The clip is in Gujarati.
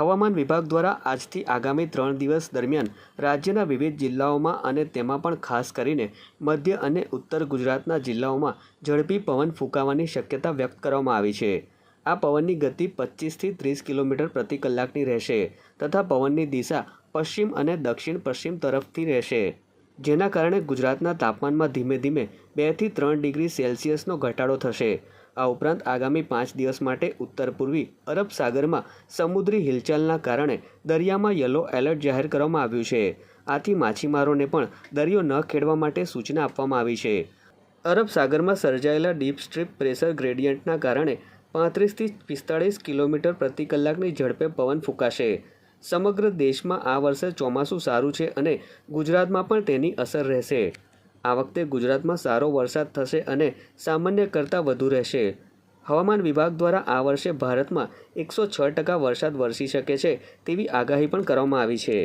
હવામાન વિભાગ દ્વારા આજથી આગામી ત્રણ દિવસ દરમિયાન રાજ્યના વિવિધ જિલ્લાઓમાં અને તેમાં પણ ખાસ કરીને મધ્ય અને ઉત્તર ગુજરાતના જિલ્લાઓમાં ઝડપી પવન ફૂંકાવાની શક્યતા વ્યક્ત કરવામાં આવી છે. આ પવનની ગતિ પચીસથી ત્રીસ કિલોમીટર પ્રતિ કલાકની રહેશે તથા પવનની દિશા પશ્ચિમ અને દક્ષિણ પશ્ચિમ તરફથી રહેશે. જેના કારણે ગુજરાતના તાપમાનમાં ધીમે ધીમે બેથી ત્રણ ડિગ્રી સેલ્સિયસનો ઘટાડો થશે. આ ઉપરાંત આગામી પાંચ દિવસ માટે ઉત્તર પૂર્વી અરબ સાગરમાં સમુદ્રી હિલચાલના કારણે દરિયામાં યલો એલર્ટ જાહેર કરવામાં આવ્યું છે. આથી માછીમારોને પણ દરિયો ન ખેડવા માટે સૂચના આપવામાં આવી છે. અરબ સાગરમાં સર્જાયેલા ડીપ સ્ટ્રીપ પ્રેશર ગ્રેડિયન્ટના કારણે પાંત્રીસથી પિસ્તાળીસ કિલોમીટર પ્રતિ કલાકની ઝડપે પવન ફૂંકાશે. સમગ્ર દેશમાં આ વર્ષે ચોમાસું સારું છે અને ગુજરાતમાં પણ તેની અસર રહેશે. આ વખતે ગુજરાતમાં સારો વરસાદ થશે અને સામાન્ય કરતાં વધુ રહેશે. હવામાન વિભાગ દ્વારા આ વર્ષે ભારતમાં એકસો છ ટકા વરસાદ વરસી શકે છે તેવી આગાહી પણ કરવામાં આવી છે.